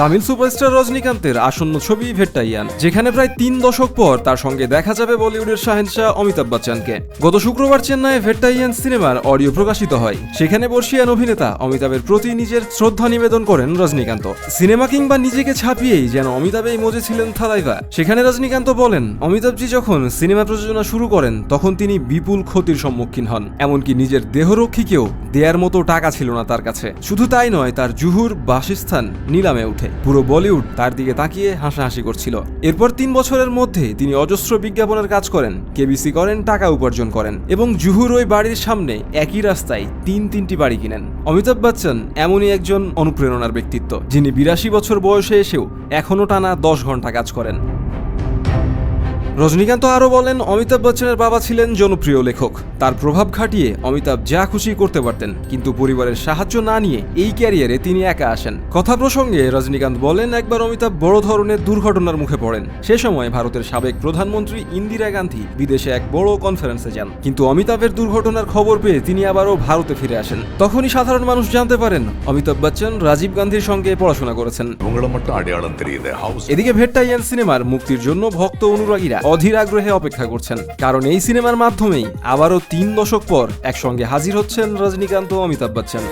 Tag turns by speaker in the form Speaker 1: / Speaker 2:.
Speaker 1: Tamil superstar রজনীকান্তের আসন্ন ছবি ভেট্টাইয়ান, যেখানে প্রায় তিন দশক পর তার সঙ্গে দেখা যাবে বলিউডের শাহেনশাহ অমিতাভ বচ্চনকে। গত শুক্রবার চেন্নাইয়ে ভেট্টাইয়ান সিনেমার অডিও প্রকাশিত হয়। সেখানে বর্ষিয়ান অভিনেতা অমিতাভের প্রতি নিজের শ্রদ্ধা নিবেদন করেন রজনীকান্ত। সিনেমা কিংবা নিজেকে ছাপিয়েই যেন অমিতাভেই মজে ছিলেন থালাইভা সেখানে রজনীকান্ত বলেন, অমিতাভজি যখন সিনেমা প্রযোজনা শুরু করেন, তখন তিনি বিপুল ক্ষতির সম্মুখীন হন, এমনকি নিজের দেহরক্ষীকেও দেয়ার মতো টাকা ছিল না তার কাছে। শুধু তাই নয়, তার জুহুর বাসস্থান নিলামে উঠে পুরো বলিউড তার দিকে তাকিয়ে হাসাহাসি করছিল। এরপর তিন বছরের মধ্যে তিনি অজস্র বিজ্ঞাপনের কাজ করেন কেবিসি করেন, টাকা উপার্জন করেন এবং জুহুর ওই বাড়ির সামনে একই রাস্তায় তিন তিনটি বাড়ি কিনেন। অমিতাভ বচ্চন এমনই একজন অনুপ্রেরণার ব্যক্তিত্ব, যিনি বিরাশি বছর বয়সে এসেও এখনও টানা দশ ঘণ্টা কাজ করেন। রজনীকান্ত আরও বলেন অমিতাভ বচ্চনের বাবা ছিলেন জনপ্রিয় লেখক। তার প্রভাব খাটিয়ে অমিতাভ যা খুশি করতে পারতেন কিন্তু পরিবারের সাহায্য না নিয়ে এই ক্যারিয়ারে তিনি একা আসেন। কথা প্রসঙ্গে রজনীকান্ত বলেন একবার অমিতাভ বড় ধরনের দুর্ঘটনার মুখে পড়েন। সে সময় ভারতের সাবেক প্রধানমন্ত্রী ইন্দিরা গান্ধী বিদেশে এক বড় কনফারেন্সে যান। কিন্তু অমিতাভের দুর্ঘটনার খবর পেয়ে তিনি আবারও ভারতে ফিরে আসেন। তখনই সাধারণ মানুষ জানতে পারেন অমিতাভ বচ্চন রাজীব গান্ধীর সঙ্গে পড়াশোনা করেছেন। এদিকে ভেট্টাইয়ান সিনেমার মুক্তির জন্য ভক্ত অনুরাগীরা অধীর আগ্রহে অপেক্ষা করছেন, কারণ এই সিনেমার মাধ্যমেই আবারও তিন দশক পর একসঙ্গে হাজির হচ্ছেন রজনীকান্ত ও অমিতাভ বচ্চন।